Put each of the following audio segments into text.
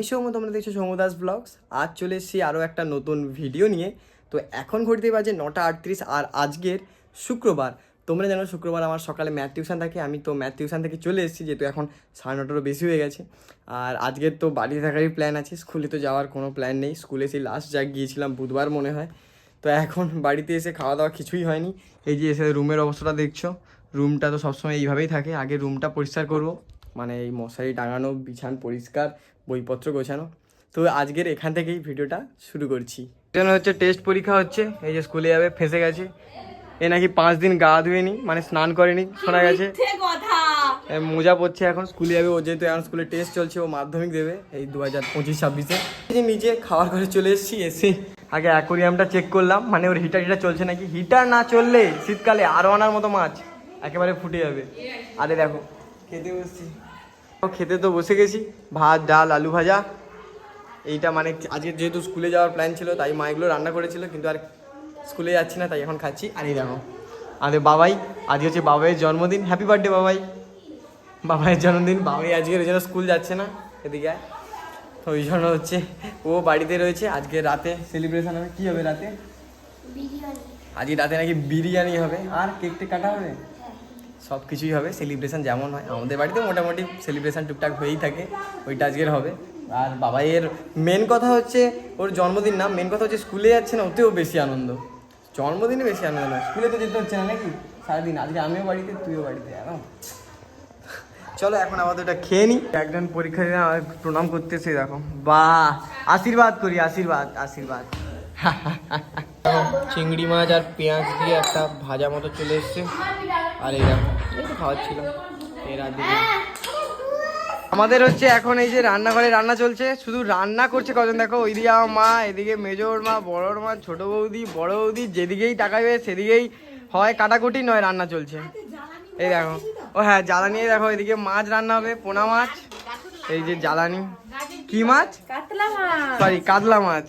আমি সৌম্য, তোমরা দেখছ সৌম্য দাস ব্লগস আজ চলে এসেছি আরও একটা নতুন ভিডিও নিয়ে। তো এখন ঘড়িতে বাজে নটা আটত্রিশ, আর আজকের শুক্রবার। তোমরা জানো শুক্রবার আমার সকালে ম্যাথ টিউশন থাকে, আমি তো ম্যাথ টিউশন থেকে চলে এসেছি, যেহেতু এখন সাড়ে নটারও বেশি হয়ে গেছে। আর আজকের তো বাড়িতে থাকারই প্ল্যান আছে স্কুলে তো যাওয়ার কোনো প্ল্যান নেই। স্কুলে সেই লাস্ট যা গিয়েছিলাম বুধবার মনে হয়। তো এখন বাড়িতে এসে খাওয়া দাওয়া কিছুই হয়নি। এই যে এসে রুমের অবস্থাটা দেখছ রুমটা তো সবসময় এইভাবেই থাকে। আগে রুমটা পরিষ্কার করব মানে এই মশারি টাঙানো, বিছান পরিষ্কার বইপত্র গোছানো। তো আজকের এখান থেকেই ভিডিওটা শুরু করছি। এখানে হচ্ছে টেস্ট পরীক্ষা হচ্ছে এই যে স্কুলে যাবে ফেসে গেছে। এ নাকি পাঁচ দিন গা ধুয়েনি মানে স্নান করেনি শোনা গেছে। মোজা পড়ছে এখন স্কুলে যাবে ও যেহেতু এখন স্কুলে টেস্ট চলছে ও মাধ্যমিক দেবে এই দু হাজার পঁচিশ ছাব্বিশে। এই যে নিচে খাওয়ার ঘরে চলে এসেছি এসে আগে অ্যাকোরিয়ামটা চেক করলাম মানে ওর হিটার হিটার চলছে নাকি? হিটার না চললে শীতকালে আরও আনার মতো মাছ একেবারে ফুটে যাবে। আরে দেখো খেতে বসছি। খেতে তো বসে গেছি। ভাত ডাল আলু ভাজা। এইটা মানে আজকে যেহেতু স্কুলে যাওয়ার প্ল্যান ছিল তাই মা এগুলো রান্না করেছিল কিন্তু আর স্কুলে যাচ্ছি না তাই এখন খাচ্ছি। আর এই দেখো আমাদের বাবাই আজকে হচ্ছে বাবাইয়ের জন্মদিন। হ্যাপি বার্থডে বাবাই। বাবাইয়ের জন্মদিন। বাবাই আজকে ওই জন্য স্কুল যাচ্ছে না এদিকে। তো ওই জন্য হচ্ছে ও বাড়িতে রয়েছে। আজকে রাতে সেলিব্রেশন হবে। কী হবে রাতে? আজকে রাতে নাকি বিরিয়ানি হবে। আর কেক টেক কাটা হবে? সব কিছুই হবে সেলিব্রেশন যেমন হয়। আমাদের বাড়িতে মোটামুটি সেলিব্রেশন টুকটাক হয়েই থাকে, ওইটা আজকের হবে। আর বাবাইয়ের মেন কথা হচ্ছে, ওর জন্মদিন না মেন কথা হচ্ছে স্কুলে যাচ্ছে না, ওতেও বেশি আনন্দ। জন্মদিনে বেশি আনন্দ নয়। স্কুলে তো যেতে হচ্ছে না নাকি? সারাদিন, আজকে আমিও বাড়িতে, তুইও বাড়িতে জানো চলো এখন আমাদের ওটা খেয়ে নিই একজন পরীক্ষা দিয়ে আমাকে প্রণাম করতেছে, দেখো। বাহ! আশীর্বাদ করি, আশীর্বাদ আশীর্বাদ। চিংড়ি মাছ আর পেঁয়াজ দিয়ে একটা ভাজা মতো চলে এসছে। আর এই দেখো এই তো খাওয়াচ্ছিল এর আমাদের হচ্ছে এখন এই যে রান্নাঘরে রান্না চলছে শুধু রান্না করছে কজন দেখো? ওইদিকে আমার মা এদিকে মেজর মা বড়োর মা ছোট বৌদি বড় বৌদি যেদিকেই তাকাবে সেদিকেই হয় কাটাকুটি নয় রান্না চলছে। এই দেখো ও হ্যাঁ জ্বালানি দেখো এদিকে মাছ রান্না হবে পোনা মাছ এই যে জ্বালানি। কি মাছ? কাতলা মাছ। সরি কাতলা মাছ।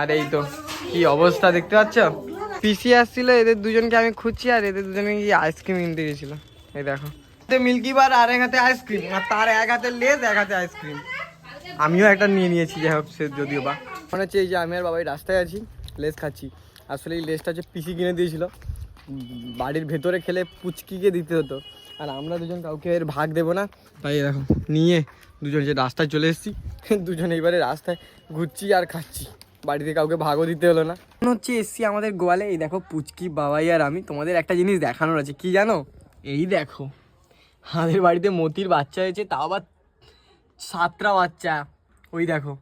আর এই তো কি অবস্থা দেখতে পাচ্ছ? পিসি আসছিল এদের দুজনকে আমি খুঁজছি আর এদের দুজনে কি আইসক্রিম কিনতে গেছিল। এই দেখো। মিল্কি বার আর এক হাতে আইসক্রিম আর তার এক হাতে লেজ এক হাতে আইসক্রিম আমিও একটা নিয়ে নিয়েছি যাই হোক সে যদিও বা। মনে হচ্ছে এই যে আমি আর বাবাই রাস্তায় আছি লেজ খাচ্ছি। আসলে এই লেজটা হচ্ছে পিসি কিনে দিয়েছিল। বাড়ির ভেতরে খেলে পুচকিকে দিতে হতো। আর আমরা দুজন কাউকে এর ভাগ দেবো না। তাই দেখো নিয়ে দুজন যে রাস্তায় চলে এসেছি দুজন এইবারে রাস্তায় ঘুরছি আর খাচ্ছি। বাড়িতে কাউকে ভাগও দিতে হলো না। হচ্ছে এসছি আমাদের গোয়ালে। এই দেখো পুচকি, বাবাই আর আমি। তোমাদের একটা জিনিস দেখানোর আছে। কি জানো? এই দেখো। আমাদের বাড়িতে মতির বাচ্চা হয়েছে, তাও আবার সাতটা বাচ্চা। ওই দেখো।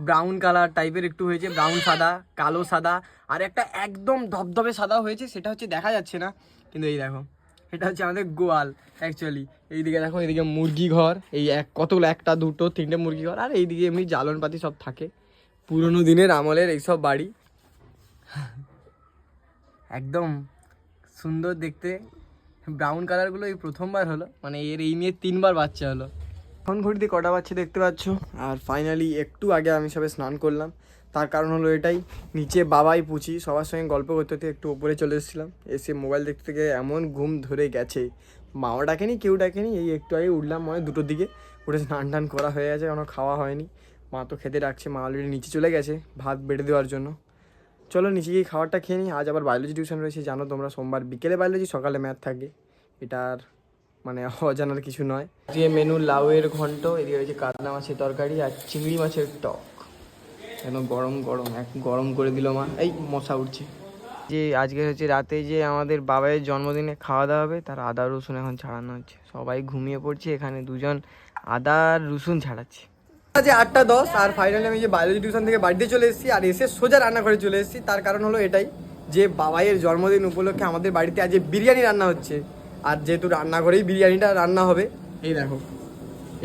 ব্রাউন কালার টাইপের একটু হয়েছে। ব্রাউন সাদা, কালো সাদা। আর একটা একদম ধবধবে সাদা হয়েছে, সেটা হচ্ছে দেখা যাচ্ছে না। কিন্তু এই দেখো, এটা হচ্ছে আমাদের গোয়াল অ্যাকচুয়ালি এইদিকে দেখো, এইদিকে মুরগি ঘর। এই এক, কতগুলো, একটা, দুটো, তিনটে মুরগি ঘর। আর এইদিকে এমনি জ্বালন পাতি সব থাকে। পুরোনো দিনের আমলের এইসব বাড়ি। একদম সুন্দর দেখতে। ব্রাউন কালারগুলো এই প্রথমবার হলো মানে এর এই নিয়ে তিনবার বাচ্চা হলো। এখন ঘড়িতে কটা বাচ্চা দেখতে পাচ্ছ? আর ফাইনালি একটু আগে আমি সবে স্নান করলাম। তার কারণ হলো এটাই নিচে বাবাই পুচি সবার সঙ্গে গল্প করতে করতে একটু ওপরে চলে এসেছিলাম। এসে মোবাইল দেখতে থেকে এমন ঘুম ধরে গেছে। মাও ডাকেনি কেউ ডাকেনি এই একটু আগে উঠলাম মানে দুটোর দিকে। উঠে স্নান টান করা হয়ে গেছে কোনো খাওয়া হয়নি। মা তো খেতে ডাকছে, মা অলরেডি নিচে চলে গেছে ভাত বেড়ে দেওয়ার জন্য। চলো নিচে গিয়ে খাবারটা খেয়ে নিই, আজ আবার বায়োলজি টিউশন রয়েছে, জানো তোমরা সোমবার বিকেলে বায়োলজি সকালে ম্যাথ থাকে। এটার মানে অজানার কিছু নয়। দিয়ে মেনু লাউয়ের ঘন্ট, এদিকে রয়েছে কাতলা মাছের তরকারি আর চিংড়ি মাছের টক। একদম গরম গরম, এক গরম করে দিল মা। এই মশা উঠছে। যে আজকে হচ্ছে রাতে যে আমাদের বাবাইয়ের জন্মদিনে খাওয়া দাওয়া হবে, তার আদা রসুন এখন ছাড়ানো হচ্ছে। সবাই ঘুমিয়ে পড়ছে, এখানে দুজন আদা রসুন ছাড়াচ্ছে। আজ আটটা দশ, আর ফাইনালি আমি যে বায়োলজি টিউশন থেকে বাড়িতে চলে এসেছি, আর এসে সোজা রান্না করে চলে এসেছি। তার কারণ হলো এটাই যে বাবাইয়ের জন্মদিন উপলক্ষে আমাদের বাড়িতে আজ বিরিয়ানি রান্না হচ্ছে, আর যেহেতু রান্নাঘরেই বিরিয়ানিটা রান্না হবে। এই দেখো,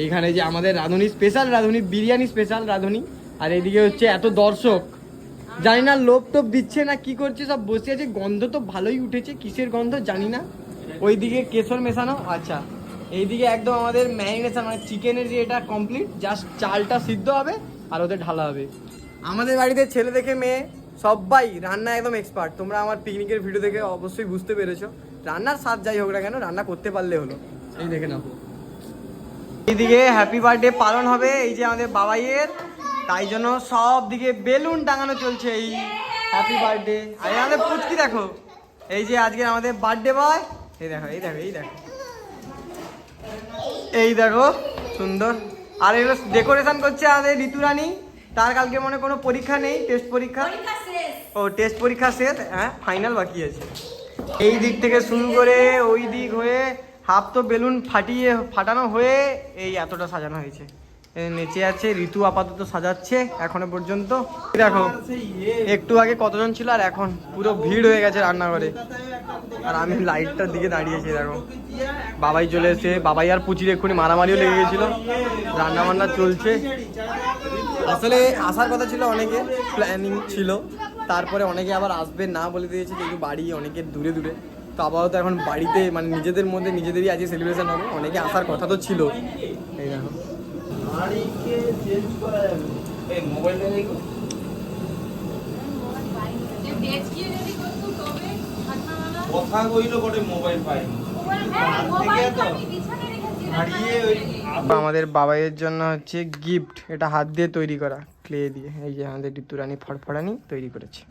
এইখানে যে আমাদের রাঁধুনি স্পেশাল রাঁধুনি বিরিয়ানি স্পেশাল রাঁধুনি। আর এইদিকে হচ্ছে এত দর্শক, জানি না লোভ টোপ দিচ্ছে না কি করছে, সব বসে আছে, গন্ধ তো ভালোই উঠেছে, কিসের গন্ধ জানি না। ওইদিকে কেশর মেশানো আচ্ছা। এইদিকে একদম আমাদের ম্যারিনেশন মানে চিকেনের যে এটা কমপ্লিট জাস্ট চালটা সিদ্ধ হবে আর ওদের ঢালা হবে। আমাদের বাড়িতে ছেলে দেখে মেয়ে, সবাই রান্না একদম এক্সপার্ট তোমরা আমার পিকনিকের ভিডিও দেখে অবশ্যই বুঝতে পেরেছ। রান্নার স্বাদ যাই হোক না কেন, রান্না করতে পারলে হলো। এই দেখে নাও। এইদিকে হ্যাপি বার্থডে পালন হবে, এই যে আমাদের বাবাইয়ের। তাই জন্য সব দিকে বেলুন টাঙানো চলছে এই হ্যাপি বার্থডে আর আমাদের পুচকি দেখো। এই যে আজকে আমাদের বার্থডে বয় এই দেখো এই দেখো এই দেখো। এই দেখো সুন্দর। আর এগুলো ডেকোরেশন করছে আমাদের ঋতুরানী। তার কালকে মনে কোনো পরীক্ষা নেই টেস্ট পরীক্ষা? ও টেস্ট পরীক্ষা শেষ হ্যাঁ ফাইনাল বাকি আছে। এই দিক থেকে শুরু করে ওই দিক হয়ে হাফ তো বেলুন ফাটিয়ে ফাটানো হয়ে এই এতটা সাজানো হয়েছে। নেচে আছে, ঋতু আপাতত সাজাচ্ছে, এখনও পর্যন্ত। দেখো, একটু আগে কতজন ছিল আর এখন? পুরো ভিড় হয়ে গেছে রান্নাঘরে। আর আমি লাইটটার দিকে দাঁড়িয়েছি, দেখো। বাবাই চলে এসে বাবাই আর পুচির এক্ষুনি মারামারিও লেগে গেছিল। রান্না বান্না চলছে। আসলে আসার কথা ছিল, অনেকে প্ল্যানিং ছিল। তারপরে অনেকে আবার আসবে না বলে দিয়েছে, যেহেতু বাড়ি অনেকের দূরে দূরে। তো আপাতত এখন বাড়িতে মানে নিজেদের মধ্যে নিজেদেরই আজকে সেলিব্রেশন হবে। অনেকে আসার কথা তো ছিল। এই দেখো। কথা কইলো বটে মোবাইল পাইনি। হারিয়ে ওই বা আমাদের বাবাইয়ের জন্য হচ্ছে গিফট এটা হাত দিয়ে তৈরি করা ক্লে দিয়ে। এই যে আমাদের ঋতুরানী ফড়ফড়ানি তৈরি করেছে।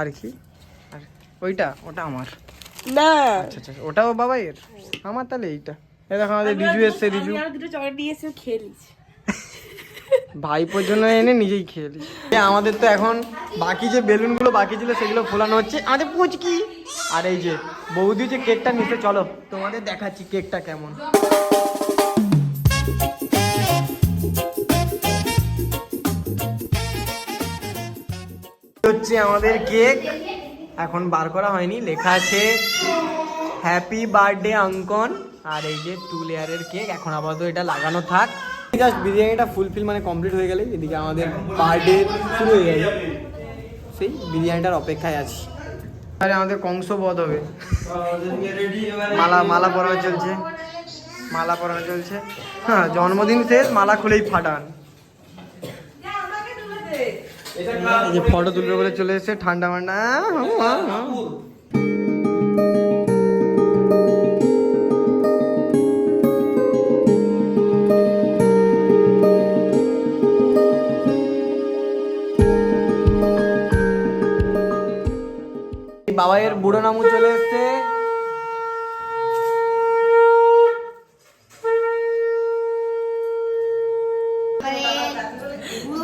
আর কি? আর ওইটা ওটা আমার। না। আচ্ছা আচ্ছা ওটাও বাবাইয়ের? আমার তাহলে এইটা। এই দেখো আমাদের রিজু এসছে রিজু আমি আরও দুটো চকলেট নিয়ে এসে খেলিস ভাইপোর জন্য এনে নিজেই খেয়ে। আমাদের তো এখন বাকি যে বেলুনগুলো বাকি ছিল সেগুলো ফোলানো হচ্ছে। আমাদের পুচকি। আর এই যে বৌদি যে কেকটা নিতে চলো তোমাদের দেখাচ্ছি কেকটা কেমন। হচ্ছে আমাদের কেক। এখন বার করা হয়নি, লেখা আছে হ্যাপি বার্থডে অঙ্কন আর এই যে টু লেয়ারের কেক। এখন আপাতত এটা লাগানো থাক। জাস্ট বিরিয়ানিটা ফুলফিল মানে কমপ্লিট হয়ে গেলে এদিকে আমাদের বার্থডে শুরু হয়ে যাবে সেই বিরিয়ানিটার অপেক্ষায় আছি। আরে আমাদের কংস বধ হবে। মালা মালা পরানো চলছে। মালা পরানো চলছে। হ্যাঁ জন্মদিন শেষ মালা খুলেই ফাটান। এই যে ফটো তুলবে বলে চলে এসেছে ঠান্ডা মান্ডা।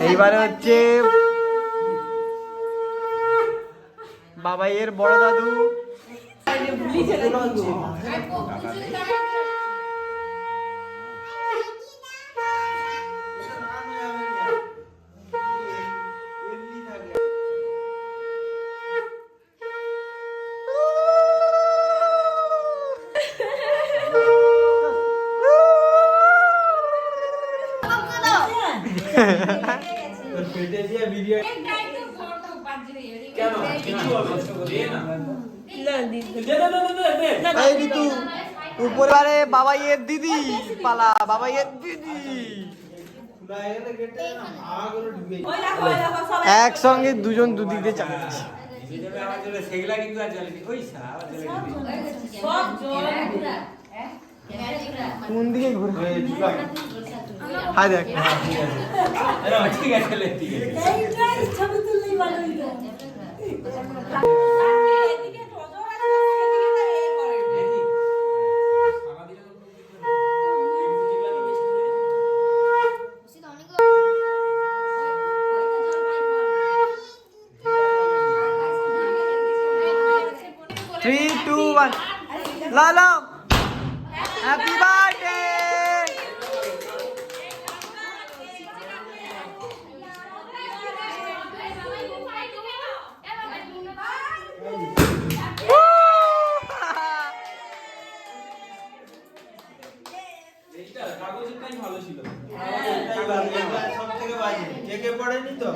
এইবারে হচ্ছে বাবাইয়ের বড় দাদু। পেটে দিয়ে বিরিয়ানি কেন? কিছু হবে দে না। দে। দে দে দে দে এই ঋতু উপরে বাবাইয়ের দিদি পালা বাবাইয়ের দিদি। একসঙ্গে দুজন দুদিক দিয়ে চালাচ্ছে কোন দিকে ঘুরে? হাই দেখ। ঠিক আছে ঠিক আছে থ্রি হ্যাপি বার্থডে কাগজেরটাই ভালো ছিল সব থেকে বাজে কেকে পড়েনি তো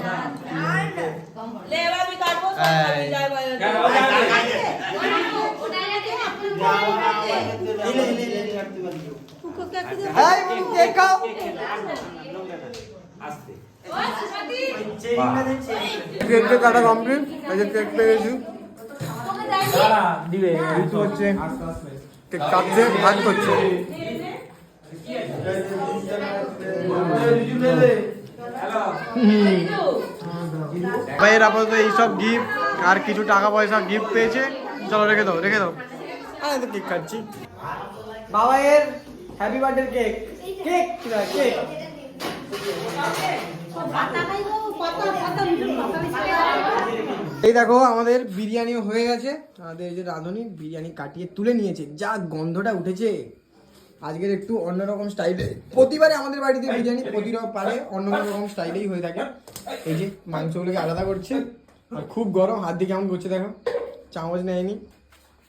এই কেক খাও কাটা কমপ্লিট এই যে কেক পেয়ে গেছি দিবে ঋতু হচ্ছে কেক কাটছে ভাগ করছে। ভাইয়ের আপাতত এইসব গিফট আর কিছু টাকা পয়সা গিফট পেয়েছে। চলো রেখে দাও রেখে দাও। আমি তো কেক খাচ্ছি বাবা এর happy birthday cake cake cake এই দেখো, আমাদের বিরিয়ানিও হয়ে গেছে। আমাদের এই যে রাঁধুনি বিরিয়ানি কাটিয়ে তুলে নিয়েছে। যা গন্ধটা উঠেছে। আজকের একটু অন্যরকম স্টাইলে প্রতিবারে আমাদের বাড়িতে বিরিয়ানি প্রতিবার পারে অন্য রকম স্টাইলেই হয়ে থাকে। এই যে মাংসগুলোকে আলাদা করছে। আর খুব গরম, হাত দিয়ে কেমন করছে দেখো। চামচ নেয়নি।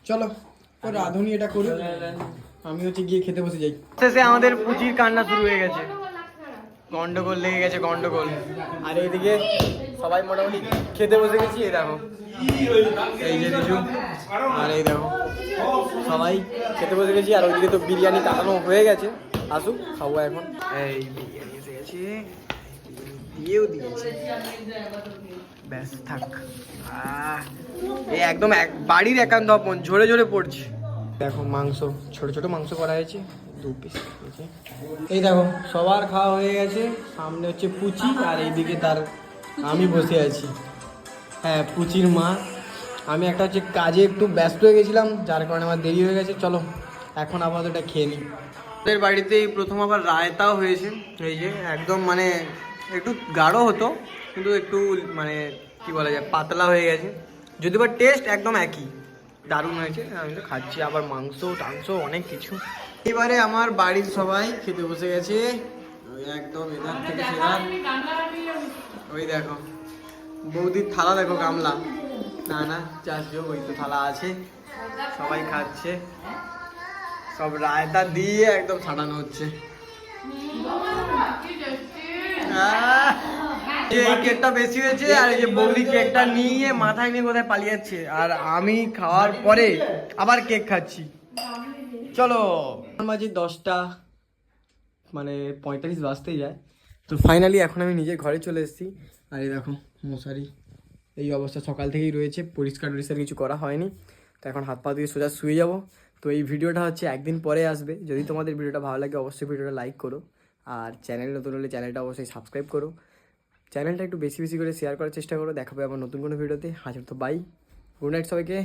চলো, ও রাঁধুনি এটা করুক। আমি হচ্ছে গিয়ে খেতে বসে যাই। শেষে আমাদের পুচির কান্না শুরু হয়ে গেছে। গন্ডগোল লেগে গেছে গন্ডগোল। আর এইদিকে সবাই মোটামুটি খেতে বসে গেছি এই দেখো। এই যে কিছু আর এই দেখো সবাই খেতে বসে গেছি আর ওইদিকে তো বিরিয়ানি কাটানো হয়ে গেছে। আসুক খাব এখন। এই বিরিয়ানি এসে গেছে। দিয়েও দিয়েছে। ব্যাস থাক। এই একদম এক বাড়ির একান্ত আপন ঝরে ঝরে পড়ছে। দেখো মাংস ছোট ছোট মাংস করা হয়েছে। দু পিস এই দেখো সবার খাওয়া হয়ে গেছে। সামনে হচ্ছে পুচি আর এইদিকে তার আমি বসে আছি। হ্যাঁ পুচির মা। আমি একটা হচ্ছে কাজে একটু ব্যস্ত হয়ে গেছিলাম যার কারণে আমার দেরি হয়ে গেছে। চলো এখন আপাতত এটা খেয়ে নিই। আমাদের বাড়িতে এই প্রথম আবার রায়তাও হয়েছে। এই যে একদম মানে একটু গাঢ় হতো কিন্তু একটু মানে কি বলা যায় পাতলা হয়ে গেছে। যদি বা টেস্ট একদম একই। দারুণ হয়েছে আমি তো খাচ্ছি। আবার মাংস টাংস অনেক কিছু। এবারে আমার বাড়ির সবাই খেতে বসে গেছে। ওই একদম এধার থেকে সেধার। ওই দেখো বৌদির থালা দেখো গামলা। না না চাষিও ওই তো থালা আছে। সবাই খাচ্ছে। সব রায়তা দিয়ে একদম ছাড়ানো হচ্ছে। আহ, কেকটা বেশি হয়েছে আর এই যে বৌদি কেকটা নিয়ে মাথায় নিয়ে কোথায় যাচ্ছে আর আমি খাওয়ার পরে আবার কেক খাচ্ছি। চলো। মাঝে দশটা মানে পঁয়তাল্লিশ বাজতেই যায়। তো ফাইনালি এখন আমি নিজের ঘরে চলে এসেছি। আর এই দেখো, মশারি। এই অবস্থা সকাল থেকেই রয়েছে, পরিষ্কার টরিষ্কার কিছু করা হয়নি। তো এখন হাত পা দিয়ে সোজা শুয়ে যাব। তো এই ভিডিওটা হচ্ছে একদিন পরে আসবে। যদি তোমাদের ভিডিওটা ভালো লাগে, অবশ্যই ভিডিওটা লাইক করো। আর চ্যানেল নতুন হলে চ্যানেলটা অবশ্যই সাবস্ক্রাইব করো। চ্যানেলটা একটু বেশি বেশি করে শেয়ার করার চেষ্টা করো। দেখাবে আবার নতুন কোনো ভিডিওতে হাজার তো বাই গুড নাইট সবাইকে।